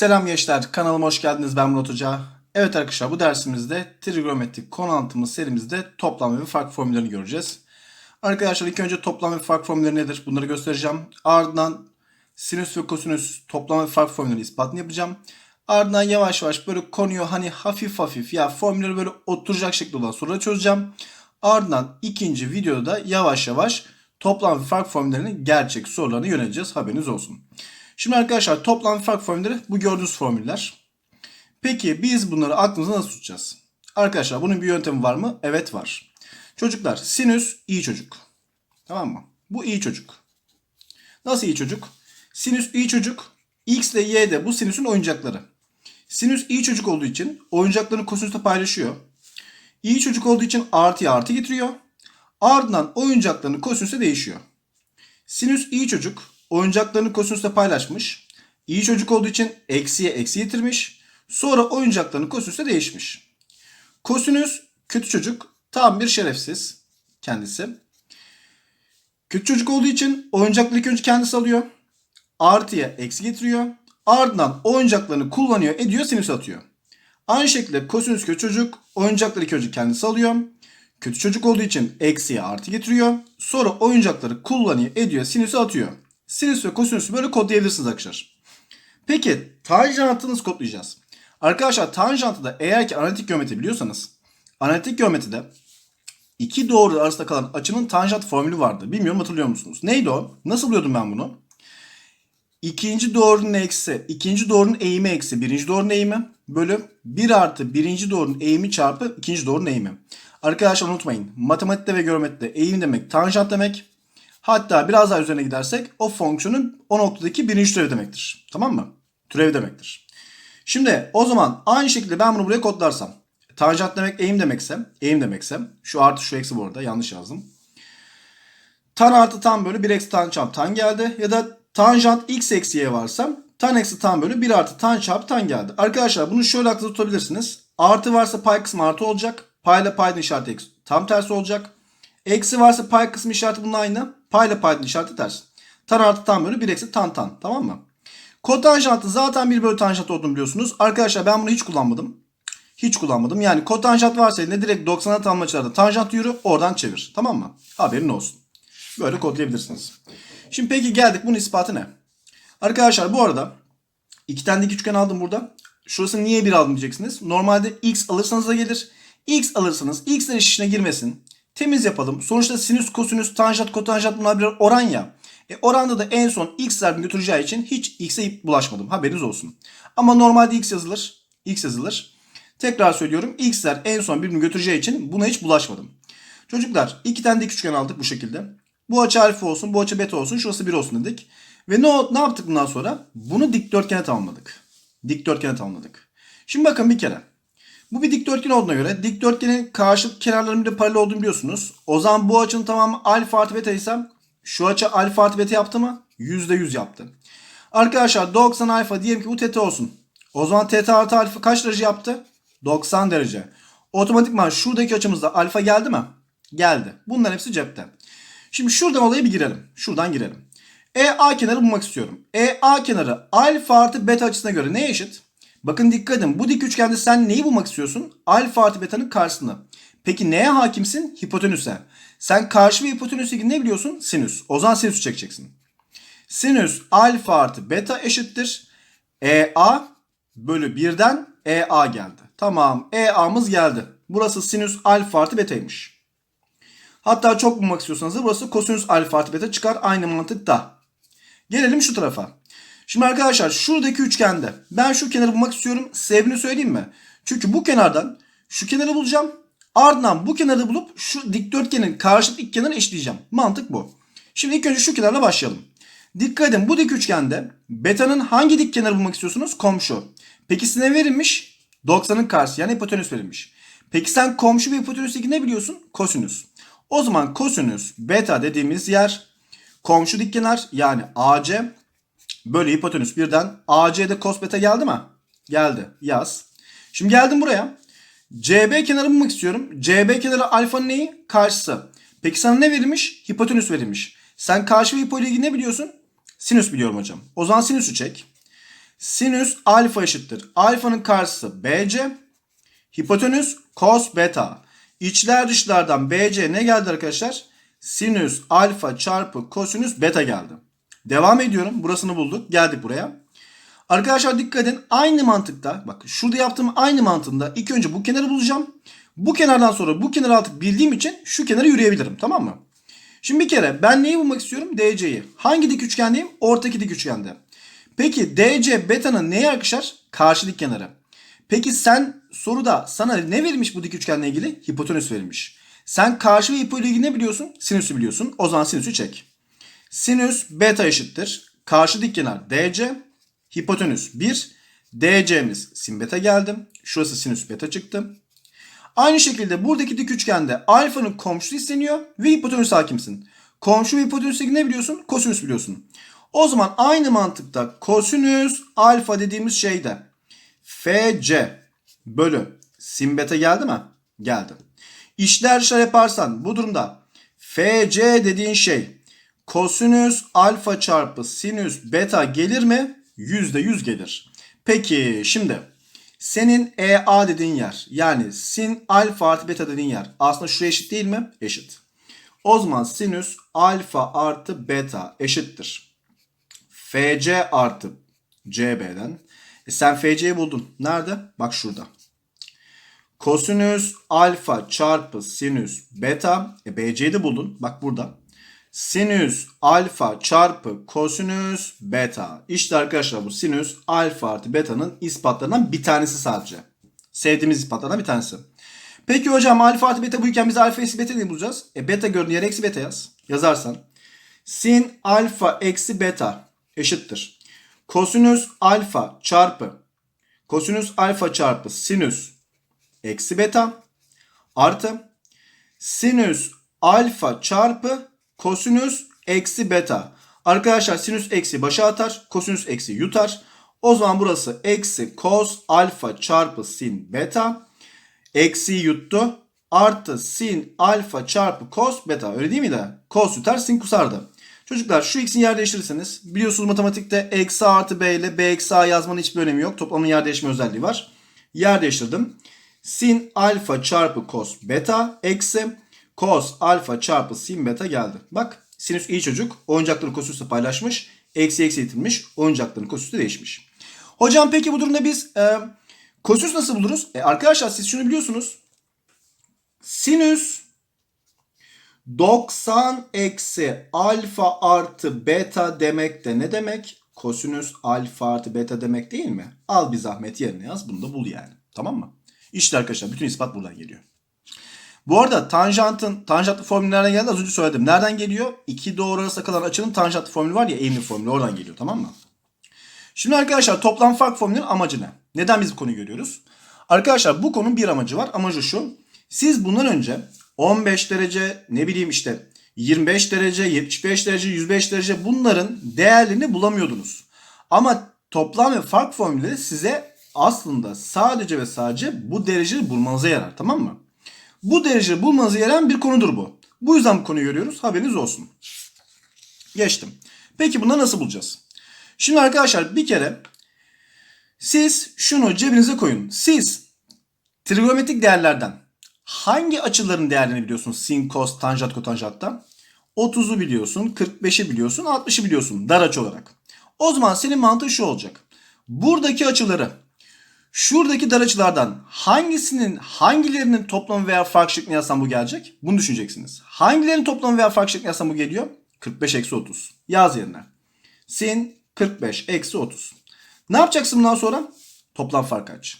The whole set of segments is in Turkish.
Selam gençler, kanalıma hoş geldiniz. Ben Murat Hoca. Evet arkadaşlar bu dersimizde trigonometrik konu serimizde toplam ve fark formüllerini göreceğiz. Arkadaşlar ilk önce toplam ve fark formülleri nedir? Bunları göstereceğim. Ardından sinüs ve kosinüs toplam ve fark formülleri ispatını yapacağım. Ardından yavaş yavaş böyle konuyu hani hafif hafif ya formülleri böyle oturacak şekilde olan soruları çözeceğim. Ardından ikinci videoda da yavaş yavaş toplam ve fark formüllerinin gerçek sorularına yöneleceğiz. Haberiniz olsun. Şimdi arkadaşlar toplam fark formülleri bu gördüğünüz formüller. Peki biz bunları aklımıza nasıl tutacağız? Arkadaşlar bunun bir yöntemi var mı? Evet var. Çocuklar sinüs iyi çocuk. Tamam mı? Bu iyi çocuk. Nasıl iyi çocuk? Sinüs iyi çocuk. X ile Y de bu sinüsün oyuncakları. Sinüs iyi çocuk olduğu için oyuncaklarını kosinüsle paylaşıyor. İyi çocuk olduğu için artıya artı getiriyor. Ardından oyuncaklarını kosinüsle değişiyor. Sinüs iyi çocuk. Oyuncaklarını kosinüsle paylaşmış. İyi çocuk olduğu için eksiye eksi getirmiş. Sonra oyuncaklarını kosinüsle değişmiş. Kosinüs kötü çocuk. Tam bir şerefsiz kendisi. Kötü çocuk olduğu için oyuncakları ilk önce kendisi alıyor. Artıya eksi getiriyor. Ardından oyuncaklarını kullanıyor ediyor sinüs atıyor. Aynı şekilde kosinüs kötü çocuk oyuncakları ilk önce kendisi alıyor. Kötü çocuk olduğu için eksiye artı getiriyor. Sonra oyuncakları kullanıyor ediyor sinüsü atıyor. Sinüs ve kosinüsü böyle kodlayabilirsiniz arkadaşlar. Peki tanjantı nasıl kodlayacağız? Arkadaşlar tanjantı da eğer ki analitik geometri biliyorsanız analitik geometride iki doğru arasında kalan açının tanjant formülü vardı. Bilmiyorum hatırlıyor musunuz? Neydi o? Nasıl buluyordum ben bunu? İkinci doğrunun eksi, ikinci doğrunun eğimi eksi, birinci doğrunun eğimi bölü 1 artı birinci doğrunun eğimi çarpı ikinci doğrunun eğimi. Arkadaşlar unutmayın. Matematikte ve geometride eğim demek tanjant demek. Hatta biraz daha üzerine gidersek o fonksiyonun o noktadaki birinci türevi demektir. Tamam mı? Türevi demektir. Şimdi o zaman aynı şekilde ben bunu buraya kodlarsam. Tanjant demek eğim demekse, eğim demekse şu artı şu eksi bu arada yanlış yazdım. Tan artı tan bölü 1 eksi tan çarpı tan geldi. Ya da tanjant x eksi y varsa tan eksi tan bölü 1 artı tan çarpı tan geldi. Arkadaşlar bunu şöyle aklınızda tutabilirsiniz. Artı varsa pay kısmı artı olacak. Payla paydın işareti eksi. Tam tersi olacak. Eksi varsa pay kısmı işareti bunun aynı. Payla paydın işareti ters. Tan artı tan bölü 1 eksi tan tan. Tamam mı? Kotanjantı zaten 1 bölü tanjant olduğunu biliyorsunuz. Arkadaşlar ben bunu hiç kullanmadım. Hiç kullanmadım. Yani kotanjant varsa ne direkt 90'a tam açılarda tanjant yürü oradan çevir. Tamam mı? Haberin olsun. Böyle kodlayabilirsiniz. Şimdi peki geldik bunun ispatı ne? Arkadaşlar bu arada iki tane dik üçgen aldım burada. Şurası niye bir aldım diyeceksiniz. Normalde x alırsanız da gelir. x alırsanız x'ler iş içine girmesin. Temiz yapalım. Sonuçta sinüs, kosinüs, tanjant, kotanjant bunlar birer oran ya. E, oranda da en son x'ler götüreceği için hiç x'e bulaşmadım. Haberiniz olsun. Ama normalde x yazılır. x yazılır. Tekrar söylüyorum. x'ler en son birbirini götüreceği için buna hiç bulaşmadım. Çocuklar iki tane dik üçgen aldık bu şekilde. Bu açı alfa olsun, bu açı beta olsun, şurası 1 olsun dedik. Ve ne, ne yaptık bundan sonra? Bunu dikdörtgene tamamladık. Dikdörtgene tamamladık. Şimdi bakın bir kere. Bu bir dikdörtgen olduğuna göre dikdörtgenin karşılık kenarlarının bir de paralel olduğunu biliyorsunuz. O zaman bu açının tamamı alfa artı beta ise şu açı alfa artı beta yaptı mı? %100 yaptı. Arkadaşlar 90 alfa diyelim ki bu teta olsun. O zaman teta artı alfa kaç derece yaptı? 90 derece. Otomatikman şuradaki açımızda alfa geldi mi? Geldi. Bunların hepsi cepte. Şimdi şuradan olaya bir girelim. Şuradan girelim. EA kenarı bulmak istiyorum. EA kenarı alfa artı beta açısına göre neye eşit? Bakın dikkat edin. Bu dik üçgende sen neyi bulmak istiyorsun? Alfa artı beta'nın karşısını. Peki neye hakimsin? Hipotenüse. Sen karşı ve hipotenüse ilgili ne biliyorsun? Sinüs. O zaman sinüs çekeceksin. Sinüs alfa artı beta eşittir. EA bölü 1'den EA geldi. Tamam EA'mız geldi. Burası sinüs alfa artı beta'ymış. Hatta çok bulmak istiyorsanız da burası kosinüs alfa artı beta çıkar aynı mantıkta. Gelelim şu tarafa. Şimdi arkadaşlar şuradaki üçgende ben şu kenarı bulmak istiyorum. Sebebini söyleyeyim mi? Çünkü bu kenardan şu kenarı bulacağım. Ardından bu kenarı bulup şu dikdörtgenin karşılık iki kenarını eşleyeceğim. Mantık bu. Şimdi ilk önce şu kenarla başlayalım. Dikkat edin bu dik üçgende beta'nın hangi dik kenarı bulmak istiyorsunuz? Komşu. Peki size verilmiş? 90'ın karşısı yani hipotenüs verilmiş. Peki sen komşu ve hipotenüs ilgili ne biliyorsun? Kosinüs. O zaman kosinüs beta dediğimiz yer komşu dikkenar yani AC bölü hipotenüs birden AC'de cos beta geldi mi? Geldi. Yaz. Şimdi geldim buraya. CB kenarı bulmak istiyorum. CB kenarı alfanın neyi? Karşısı. Peki sana ne verilmiş? Hipotenüs verilmiş. Sen karşı ve hipo ile ilgili ne biliyorsun? Sinüs biliyorum hocam. O zaman sinüsü çek. Sinüs alfa eşittir. Alfanın karşısı BC. Hipotenüs cos beta. İçler dışlardan BC ne geldi arkadaşlar? Sinüs alfa çarpı kosinüs beta geldi. Devam ediyorum. Burasını bulduk. Geldik buraya. Arkadaşlar dikkat edin. Aynı mantıkta bak şurada yaptığım aynı mantığında ilk önce bu kenarı bulacağım. Bu kenardan sonra bu kenarı artık bildiğim için şu kenara yürüyebilirim. Tamam mı? Şimdi bir kere ben neyi bulmak istiyorum? DC'yi. Hangi dik üçgendeyim? Ortaki dik üçgende. Peki DC beta'nın neyi arkadaşlar? Karşı dik kenarı. Peki sen soruda sana ne verilmiş bu dik üçgenle ilgili? Hipotenüs verilmiş. Sen karşı ve hipo ile ilgili ne biliyorsun? Sinüsü biliyorsun. O zaman sinüsü çek. Sinüs beta eşittir. Karşı dik kenar DC. Hipotenüs 1. DC'miz sin beta geldi. Şurası sinüs beta çıktı. Aynı şekilde buradaki dik üçgende alfanın komşusu isteniyor ve hipotenüs hakimsin. Komşu ve hipotenüs ne biliyorsun? Kosinüs biliyorsun. O zaman aynı mantıkta kosinüs alfa dediğimiz şeyde FC bölü sin beta geldi mi? Geldi. İşler dışlar yaparsan bu durumda FC dediğin şey kosinüs alfa çarpı sinüs beta gelir mi? %100 gelir. Peki şimdi senin EA dediğin yer yani sin alfa artı beta dediğin yer aslında şuraya eşit değil mi? Eşit. O zaman sinüs alfa artı beta eşittir. FC artı CB'den. E sen FC'yi buldun. Nerede? Bak şurada. Kosinüs alfa çarpı sinüs beta. E BC'yi de buldun. Bak burada. Sinüs alfa çarpı kosinüs beta. İşte arkadaşlar bu sinüs alfa artı beta'nın ispatlarından bir tanesi sadece. Sevdiğimiz ispatlardan bir tanesi. Peki hocam alfa artı beta buyken biz alfa eksi beta ne bulacağız? E beta gördüğün yere eksi beta yaz. Yazarsan. Sin alfa eksi beta eşittir. Kosinüs alfa çarpı kosinüs alfa çarpı sinüs eksi beta artı sinüs alfa çarpı kosinüs eksi beta. Arkadaşlar sinüs eksi başa atar. Kosinüs eksi yutar. O zaman burası eksi cos alfa çarpı sin beta. Eksi yuttu. Artı sin alfa çarpı cos beta. Öyle değil miydi? Cos yutar sin kusardı. Çocuklar şu ikisini yer değiştirirseniz biliyorsunuz matematikte eksi artı b ile b eksi a yazmanın hiçbir önemi yok. Toplamın yer değişme özelliği var. Yer değiştirdim. Sin alfa çarpı cos beta eksi cos alfa çarpı sin beta geldi. Bak sinüs iyi çocuk. Oyuncaklarını kosinüsle paylaşmış. Eksi eksi itilmiş. Oyuncaklarının kosinüsü değişmiş. Hocam peki bu durumda biz e, kosinüs nasıl buluruz? E, arkadaşlar siz şunu biliyorsunuz. Sinüs 90 eksi alfa artı beta demek de ne demek? Kosinüs alfa artı beta demek değil mi? Al bir zahmet yerine yaz. Bunu da bul yani. Tamam mı? İşte arkadaşlar bütün ispat buradan geliyor. Bu arada tanjantın tanjantlı formülü nereden geldi? Az önce söyledim. Nereden geliyor? İki doğru arasında kalan açının tanjantlı formülü var ya eğimli formülü oradan geliyor tamam mı? Şimdi arkadaşlar toplam fark formülünün amacı ne? Neden biz bu konuyu görüyoruz? Arkadaşlar bu konunun bir amacı var. Amacı şu. Siz bundan önce 15 derece ne bileyim işte 25 derece, 75 derece, 105 derece bunların değerlerini bulamıyordunuz. Ama toplam ve fark formülleri size aslında sadece ve sadece bu dereceyi bulmanıza yarar tamam mı? Bu dereceyi bulmanıza yarayan bir konudur bu. Bu yüzden bu konuyu görüyoruz. Haberiniz olsun. Geçtim. Peki bunu nasıl bulacağız? Şimdi arkadaşlar bir kere siz şunu cebinize koyun. Siz trigonometrik değerlerden hangi açıların değerlerini biliyorsun? Sin, cos, tanjant, kotanjantta. 30'u biliyorsun, 45'i biliyorsun, 60'ı biliyorsun dar açı olarak. O zaman senin mantığın şu olacak. Buradaki açıları şuradaki dar açılardan hangisinin hangilerinin toplamı veya fark şeklinde yazsam bu gelecek? Bunu düşüneceksiniz. Hangilerinin toplamı veya fark şeklinde yazsam bu geliyor? 45 eksi 30. Yaz yerine. Sin 45 eksi 30. Ne yapacaksın bundan sonra? Toplam fark kaç?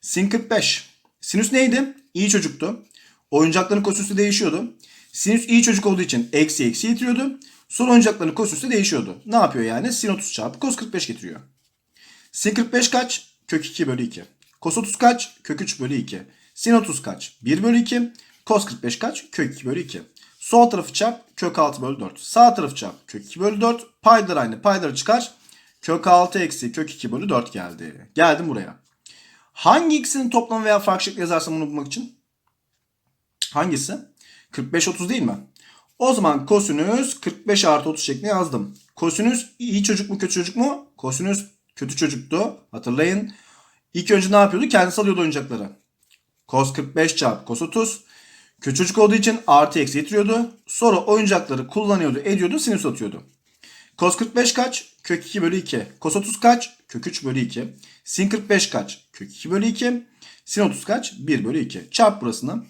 Sin 45. Sinüs neydi? İyi çocuktu. Oyuncakların kosinüsü değişiyordu. Sinüs iyi çocuk olduğu için eksi eksi getiriyordu. Sonra oyuncakların kosinüsü değişiyordu. Ne yapıyor yani? Sin 30 çarpı cos 45 getiriyor. Sin 45 kaç? Kök 2 bölü 2. Cos 30 kaç? Kök 3 bölü 2. Sin 30 kaç? 1 bölü 2. Cos 45 kaç? Kök 2 bölü 2. Sol tarafı çarp kök 6 bölü 4. Sağ tarafı çarp kök 2 bölü 4. Paylar aynı. Payları çıkar. Kök 6 eksi kök 2 bölü 4 geldi. Geldim buraya. Hangi ikisinin toplamı veya fark şekli yazarsam bunu bulmak için? Hangisi? 45-30 değil mi? O zaman kosinüs 45 artı 30 şeklinde yazdım. Kosinüs iyi çocuk mu kötü çocuk mu? Kosinüs Kötü çocuktu. Hatırlayın. İlk önce ne yapıyordu? Kendisi alıyordu oyuncakları. Cos 45 çarpı cos 30. Kötü çocuk olduğu için artı eksi getiriyordu. Sonra oyuncakları kullanıyordu, ediyordu, sinüs atıyordu. Cos 45 kaç? Kök 2 bölü 2. Cos 30 kaç? Kök 3 bölü 2. Sin 45 kaç? Kök 2 bölü 2. Sin 30 kaç? 1 bölü 2. Çarp burasını.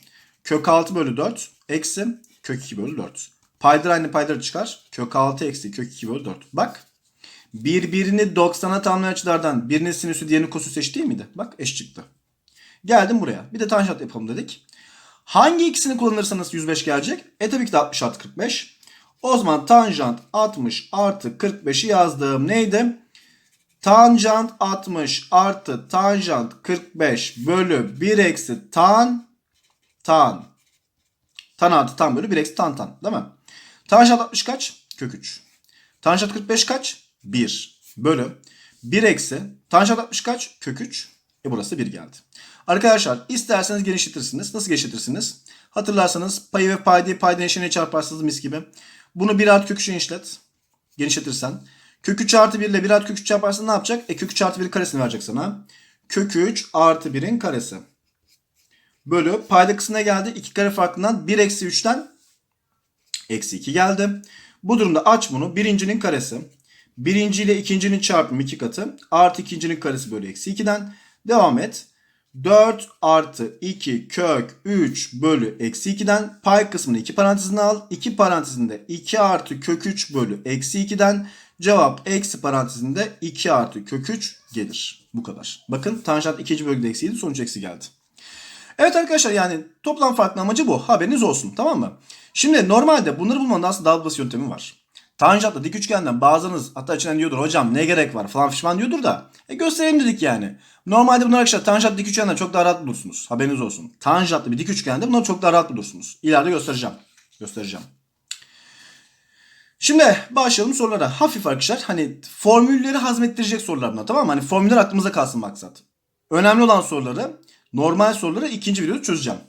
Kök 6 bölü 4. Eksi kök 2 bölü 4. Paydır aynı payları çıkar. Kök 6 eksi kök 2 bölü 4. Bak. Birbirini 90'a tamamlayan açılardan birinin sinüsü diğerinin kosinüsü eşit değil miydi? Bak eş çıktı. Geldim buraya. Bir de tanjant yapalım dedik. Hangi ikisini kullanırsanız 105 gelecek? E tabii ki de 60 artı 45. O zaman tanjant 60 artı 45'i yazdım. Neydi? Tanjant 60 artı tanjant 45 bölü 1 eksi tan tan. Tan artı tan bölü 1 eksi tan tan. Değil mi? Tanjant 60 kaç? Kök 3. Tanjant 45 kaç? 1 bölü 1 eksi tanjant 60 kaç? Kök 3. E burası 1 geldi. Arkadaşlar isterseniz genişletirsiniz. Nasıl genişletirsiniz? Hatırlarsanız payı ve paydayı paydanın eşiğine çarparsınız mis gibi. Bunu 1 artı kök 3'e işlet. Genişletirsen. Kök 3 artı 1 ile 1 artı kök 3 çarparsan ne yapacak? E kök 3 artı 1'in karesini verecek sana. Kök 3 artı 1'in karesi. Bölü payda kısmına geldi. 2 kare farkından 1 eksi 3'ten eksi 2 geldi. Bu durumda aç bunu. Birincinin karesi. Birinci ile ikincinin çarpımı 2 katı. Artı ikincinin karesi bölü eksi 2'den. Devam et. 4 artı 2 kök 3 bölü eksi 2'den pay kısmını 2 parantezine al. 2 parantezinde 2 artı kök 3 bölü eksi 2'den cevap eksi parantezinde 2 artı kök 3 gelir. Bu kadar. Bakın tanjant ikinci bölgede eksiydi sonuç eksi geldi. Evet arkadaşlar yani toplam farklı amacı bu. Haberiniz olsun tamam mı? Şimdi normalde bunları bulmanın aslında daha basit yöntemi var. Tanjantla dik üçgenden bazınız hatta içinden diyordur hocam ne gerek var falan fişman diyordur da e gösterelim dedik yani. Normalde bunlar arkadaşlar tanjant dik üçgenden çok daha rahat bulursunuz. Haberiniz olsun. Tanjantlı bir dik üçgende bunları çok daha rahat bulursunuz. İleride göstereceğim. Göstereceğim. Şimdi başlayalım sorulara. Hafif arkadaşlar hani formülleri hazmettirecek sorular bunlar tamam mı? Hani formüller aklımıza kalsın maksat. Önemli olan soruları normal soruları ikinci videoda çözeceğim.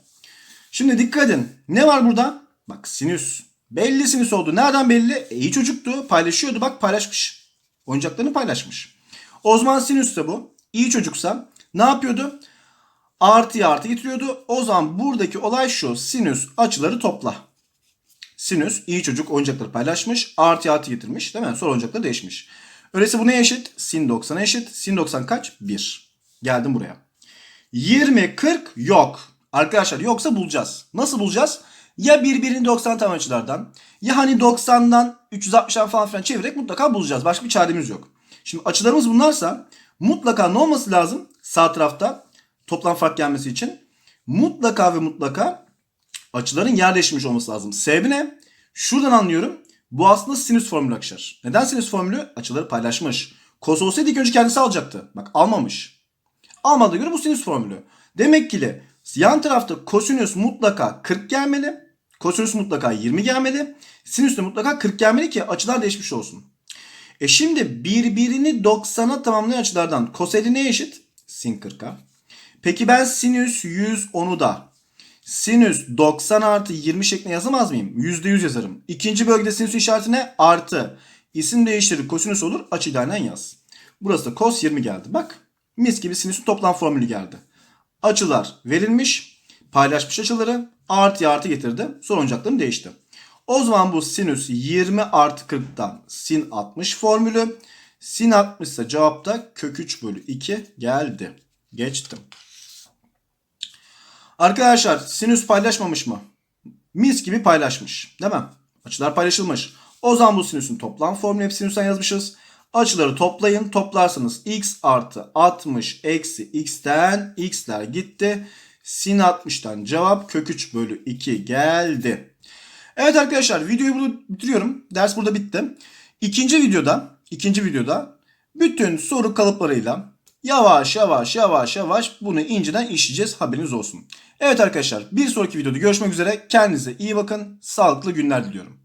Şimdi dikkat edin. Ne var burada? Bak sinüs. Belli sinüs oldu. Nereden belli? E, iyi çocuktu. Paylaşıyordu. Bak paylaşmış. Oyuncaklarını paylaşmış. O zaman sinüs de bu. İyi çocuksa ne yapıyordu? Artıya artı getiriyordu. O zaman buradaki olay şu. Sinüs açıları topla. Sinüs iyi çocuk oyuncakları paylaşmış. Artı artı getirmiş. Değil mi? Sonra oyuncakları değişmiş. Öyleyse bu neye eşit? Sin 90'a eşit. Sin 90 kaç? 1. Geldim buraya. 20, 40 yok. Arkadaşlar yoksa bulacağız. Nasıl bulacağız? Ya birbirini 90 tam açılardan ya hani 90'dan 360'dan falan filan çevirerek mutlaka bulacağız. Başka bir çaremiz yok. Şimdi açılarımız bunlarsa mutlaka ne olması lazım sağ tarafta toplam fark gelmesi için? Mutlaka ve mutlaka açıların yer değişmiş olması lazım. Sebebi ne? Şuradan anlıyorum. Bu aslında sinüs formülü arkadaşlar. Neden sinüs formülü? Açıları paylaşmış. Kos olsaydı ilk önce kendisi alacaktı. Bak almamış. Almadığı göre bu sinüs formülü. Demek ki yan tarafta kosinüs mutlaka 40 gelmeli. Kosinüs mutlaka 20 gelmeli. Sinüs de mutlaka 40 gelmeli ki açılar değişmiş olsun. E şimdi birbirini 90'a tamamlayan açılardan koseli ne eşit? Sin 40'a. Peki ben sinüs 110'u da sinüs 90 artı 20 şeklinde yazamaz mıyım? %100 yazarım. İkinci bölgede sinüs işareti ne? Artı. İsim değiştirir kosinüs olur. Açıyla aynen yaz. Burası da kos 20 geldi. Bak mis gibi sinüsün toplam formülü geldi. Açılar verilmiş. Paylaşmış açıları. Artı artı getirdi. Sonra oyuncaklarım değişti. O zaman bu sinüs 20 artı 40'tan sin 60 formülü. Sin 60 ise cevapta kök 3 bölü 2 geldi. Geçtim. Arkadaşlar sinüs paylaşmamış mı? Mis gibi paylaşmış. Değil mi? Açılar paylaşılmış. O zaman bu sinüsün toplam formülü hep sinüsten yazmışız. Açıları toplayın. Toplarsanız x artı 60 eksi x'ten x'ler gitti. Sin 60'tan cevap kök 3 bölü 2 geldi. Evet arkadaşlar videoyu burada bitiriyorum. Ders burada bitti. İkinci videoda, ikinci videoda bütün soru kalıplarıyla yavaş yavaş yavaş yavaş bunu inceden işleyeceğiz. Haberiniz olsun. Evet arkadaşlar bir sonraki videoda görüşmek üzere. Kendinize iyi bakın. Sağlıklı günler diliyorum.